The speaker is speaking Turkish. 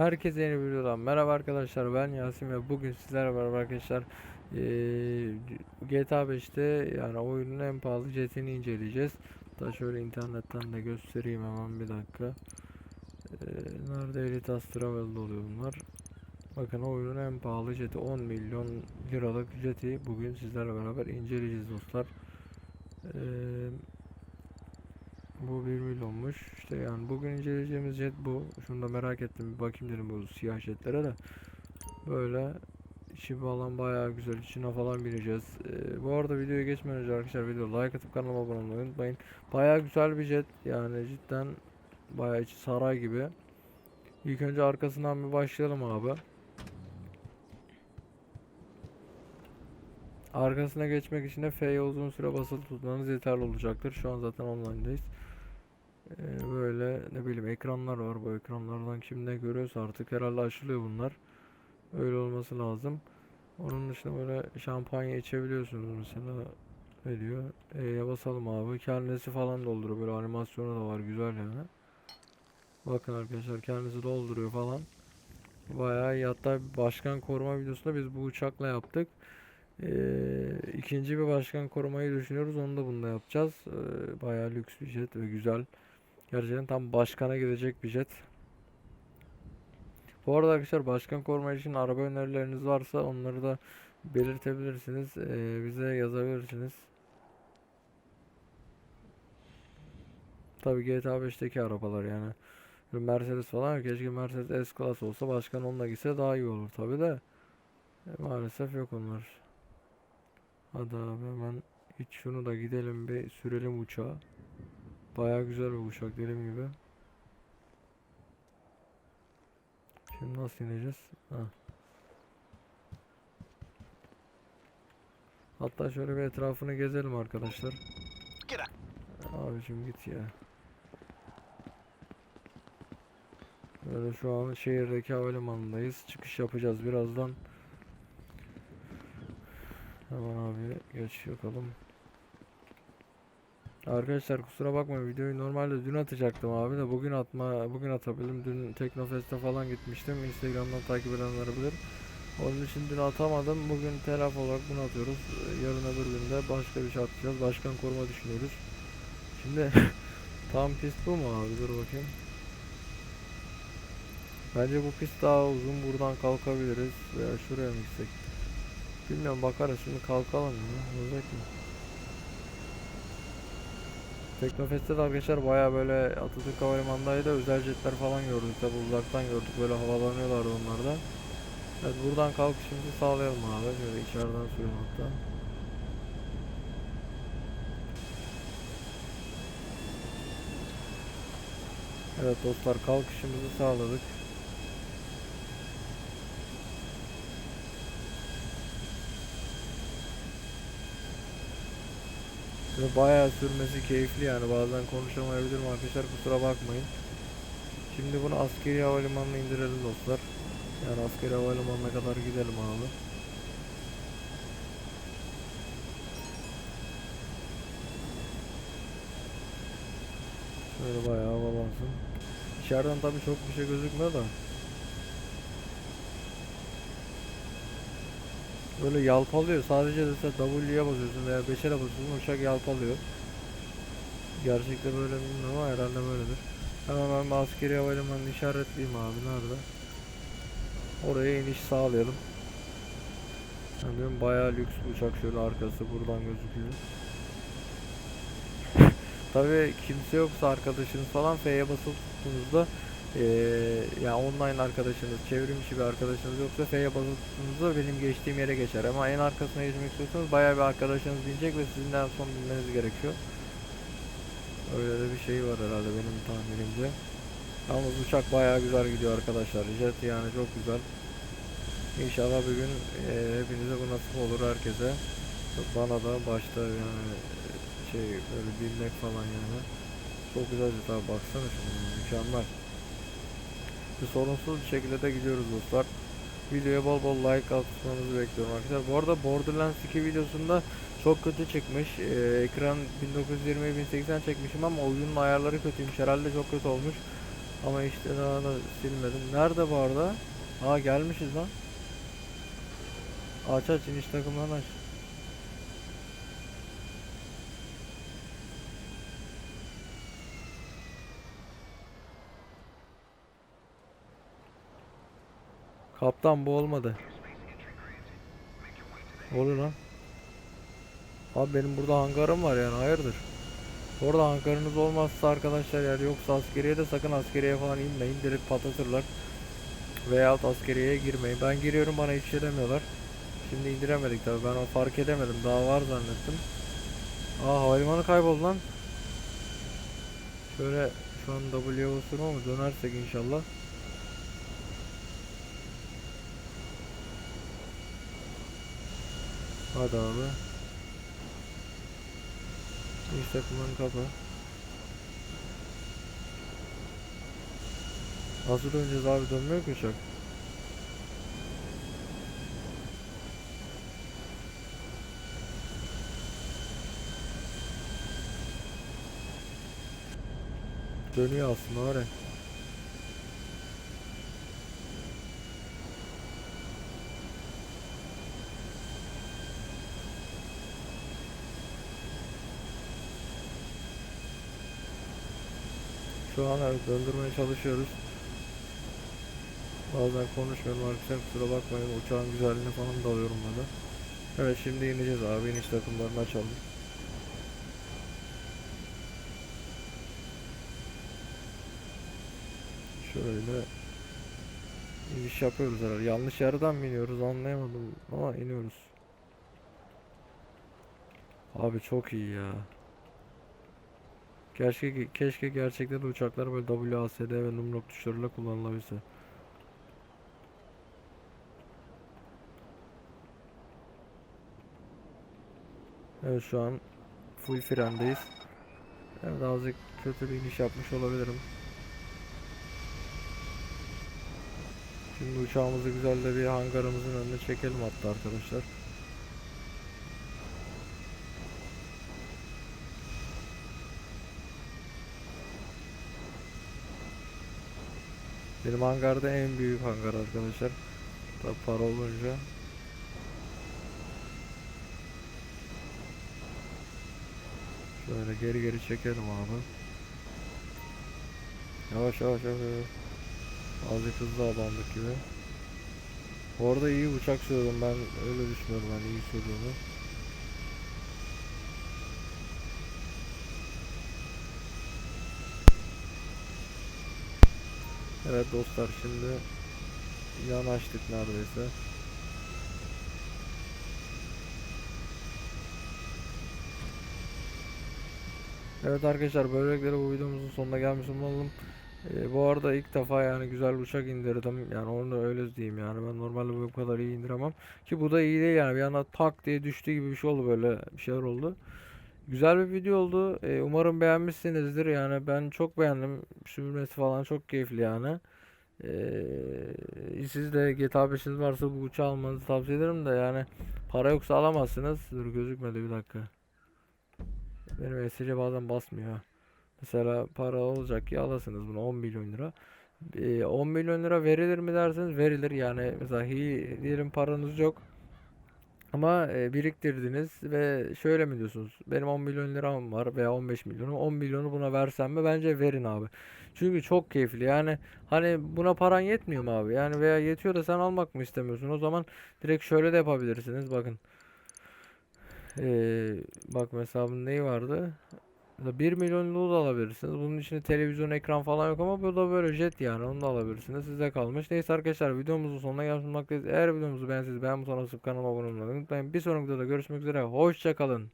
Herkese yeni bir videodan merhaba arkadaşlar ben Yasin ve bugün sizlerle beraber arkadaşlar eee, GTA 5'te yani oyunun en pahalı jetini inceleyeceğiz. Da şöyle internetten de göstereyim hemen bir dakika. Eee, nerede Elite Travel'da oluyor bunlar. Bakın oyunun en pahalı jeti 10 milyon liralık jeti bugün sizlerle beraber inceleyeceğiz dostlar. Eee bu 1 milyonmuş. İşte yani bugün inceleyeceğimiz jet bu. Şunu da merak ettim. Bir bakayım dedim bu siyah jetlere de. Böyle içi falan bayağı güzel. İçine falan bineceğiz. Ee, bu arada videoya geçmeden önce arkadaşlar video like atıp kanalıma abone olmayı unutmayın. Bayağı güzel bir jet. Yani cidden bayağı içi saray gibi. İlk önce arkasından bir başlayalım abi. Arkasına geçmek için de F'ye uzun süre basılı tutmanız yeterli olacaktır. Şu an zaten online'dayız. Ee, böyle ne bileyim ekranlar var. Bu ekranlardan kim ne görüyorsa artık herhalde açılıyor bunlar. Öyle olması lazım. Onun dışında böyle şampanya içebiliyorsunuz mesela. Ne diyor? E'ye basalım abi. Kendisi falan dolduruyor. Böyle animasyonu da var. Güzel yani. Bakın arkadaşlar kendisi dolduruyor falan. Bayağı iyi. Hatta başkan koruma videosunda biz bu uçakla yaptık. Ee, ikinci bir başkan korumayı düşünüyoruz. Onu da bunda yapacağız. Ee, bayağı lüks bir jet ve güzel. Gerçekten tam başkana gidecek bir jet. Bu arada arkadaşlar başkan koruma için araba önerileriniz varsa onları da belirtebilirsiniz. Ee, bize yazabilirsiniz. Tabii GTA 5'teki arabalar yani. Mercedes falan keşke Mercedes S-Class olsa başkan onunla gitse daha iyi olur tabii de. E, maalesef yok onlar. Hadi abi hemen hiç şunu da gidelim bir sürelim uçağı. Baya güzel bir uçak dediğim gibi. Şimdi nasıl ineceğiz? Ha. Hatta şöyle bir etrafını gezelim arkadaşlar. Abicim git ya. Böyle şu an şehirdeki havalimanındayız. Çıkış yapacağız birazdan. Hemen abi geç bakalım. Arkadaşlar kusura bakmayın videoyu normalde dün atacaktım abi de bugün atma bugün atabildim. Dün Teknofest'e falan gitmiştim. Instagram'dan takip edenler bilir. Onun için dün atamadım. Bugün telafi olarak bunu atıyoruz. Yarın öbür günde başka bir şey atacağız. Başkan koruma düşünüyoruz. Şimdi tam pist bu mu abi? Dur bakayım. Bence bu pist daha uzun. Buradan kalkabiliriz. Veya şuraya mı gitsek? Bilmiyorum bakarız. Şimdi kalkalım ya. Olacak mı? Teknofest'te de arkadaşlar baya böyle Atatürk Havalimanı'ndaydı. Özel jetler falan gördük. Tabi uzaktan gördük. Böyle havalanıyorlardı onlar da. Evet buradan kalkışımızı sağlayalım abi. Şöyle içeriden sürüyorum hatta. Evet dostlar kalkışımızı sağladık. Ve bayağı sürmesi keyifli yani bazen konuşamayabilirim arkadaşlar kusura bakmayın. Şimdi bunu askeri havalimanına indirelim dostlar. Yani askeri havalimanına kadar gidelim abi. Şöyle bayağı havalansın. İçeriden tabii çok bir şey gözükmüyor da. Böyle yalpalıyor. Sadece de sen W'ye basıyorsun veya 5'e basıyorsun uçak yalpalıyor. Gerçekte böyle mi bilmiyorum ama herhalde böyledir. Hemen ben askeri havalimanını işaretleyeyim abi. Nerede? Oraya iniş sağlayalım. Yani bayağı lüks uçak şöyle arkası buradan gözüküyor. Tabii kimse yoksa arkadaşınız falan F'ye basılı tuttuğunuzda eee ya online arkadaşınız, çevrimiçi bir arkadaşınız yoksa F'ye basılı tuttuğunuzda benim geçtiğim yere geçer. Ama en arkasına geçmek istiyorsanız bayağı bir arkadaşınız binecek ve sizin en son binmeniz gerekiyor. Öyle de bir şey var herhalde benim tahminimce. Yalnız uçak bayağı güzel gidiyor arkadaşlar. Jet yani çok güzel. İnşallah bir gün eee, hepinize bu nasip olur herkese. Bana da başta yani şey böyle binmek falan yani. Çok güzel jet abi baksana şuna mükemmel. Bir sorunsuz bir şekilde de gidiyoruz dostlar. Videoya bol bol like atmanızı bekliyorum arkadaşlar. Bu arada Borderlands 2 videosunda çok kötü çıkmış. Ee, ekran 1920 1080 çekmişim ama oyunun ayarları kötüymüş. Herhalde çok kötü olmuş. Ama işte daha da silmedim. Nerede bu arada? Aa gelmişiz lan. Aç aç iniş takımlarını aç. Kaptan bu olmadı. Ne oluyor lan? Abi benim burada hangarım var yani hayırdır? Orada hangarınız olmazsa arkadaşlar yani yoksa askeriye de sakın askeriye falan inmeyin direkt patlatırlar. Veyahut askeriyeye girmeyin. Ben giriyorum bana hiç şey demiyorlar. Şimdi indiremedik tabi ben fark edemedim daha var zannettim. Aa havalimanı kayboldu lan. Şöyle şu an W'ye basıyorum ama dönersek inşallah. Hadi abi. İş takımlarını kapa. Nasıl döneceğiz abi dönmüyor ki uçak. Dönüyor aslında var Şu an evet döndürmeye çalışıyoruz. Bazen konuşmuyorum arkadaşlar kusura bakmayın uçağın güzelliğini falan da alıyorum burada. Evet şimdi ineceğiz abi iniş takımlarını açalım. Şöyle iniş yapıyoruz herhalde. Yanlış yerden mi iniyoruz anlayamadım ama iniyoruz. Abi çok iyi ya. Keşke keşke gerçekten uçaklar böyle WASD ve numlok tuşlarıyla kullanılabilse. Evet şu an full frendeyiz. Evet azıcık kötü bir iniş yapmış olabilirim. Şimdi uçağımızı güzel de bir hangarımızın önüne çekelim hatta arkadaşlar. Benim hangarda en büyük hangar arkadaşlar. Tabi para olunca. Şöyle geri geri çekelim abi. Yavaş yavaş yavaş. Azıcık hızlı abandık gibi. Orada iyi uçak sürdüm ben öyle düşünüyorum ben iyi sürdüğümü. Evet dostlar şimdi yanaştık neredeyse. Evet arkadaşlar böylelikle bu videomuzun sonuna gelmiş olalım. Ee, bu arada ilk defa yani güzel uçak indirdim. Yani onu da öyle diyeyim yani ben normalde bu kadar iyi indiremem. Ki bu da iyi değil yani bir anda tak diye düştü gibi bir şey oldu böyle bir şeyler oldu. Güzel bir video oldu. Ee, umarım beğenmişsinizdir. Yani ben çok beğendim. Sürmesi falan çok keyifli yani. Ee, siz de GTA 5'iniz varsa bu uçağı almanızı tavsiye ederim de yani para yoksa alamazsınız. Dur gözükmedi bir dakika. Benim ESC bazen basmıyor. Mesela para olacak ki alasınız bunu 10 milyon lira. Ee, 10 milyon lira verilir mi derseniz verilir. Yani mesela hi, diyelim paranız yok. Ama e, biriktirdiniz ve şöyle mi diyorsunuz? Benim 10 milyon liram var veya 15 milyonum. 10 milyonu buna versem mi? Bence verin abi. Çünkü çok keyifli. Yani hani buna paran yetmiyor mu abi? Yani veya yetiyor da sen almak mı istemiyorsun? O zaman direkt şöyle de yapabilirsiniz. Bakın. Ee, bak bunun neyi vardı? Mesela 1 milyonluğu da alabilirsiniz. Bunun içinde televizyon, ekran falan yok ama bu da böyle jet yani. Onu da alabilirsiniz. Size kalmış. Neyse arkadaşlar videomuzun sonuna gelmiş. Eğer videomuzu beğendiyseniz beğen butonuna basıp kanalıma abone olmayı unutmayın. Bir sonraki videoda görüşmek üzere. Hoşça kalın.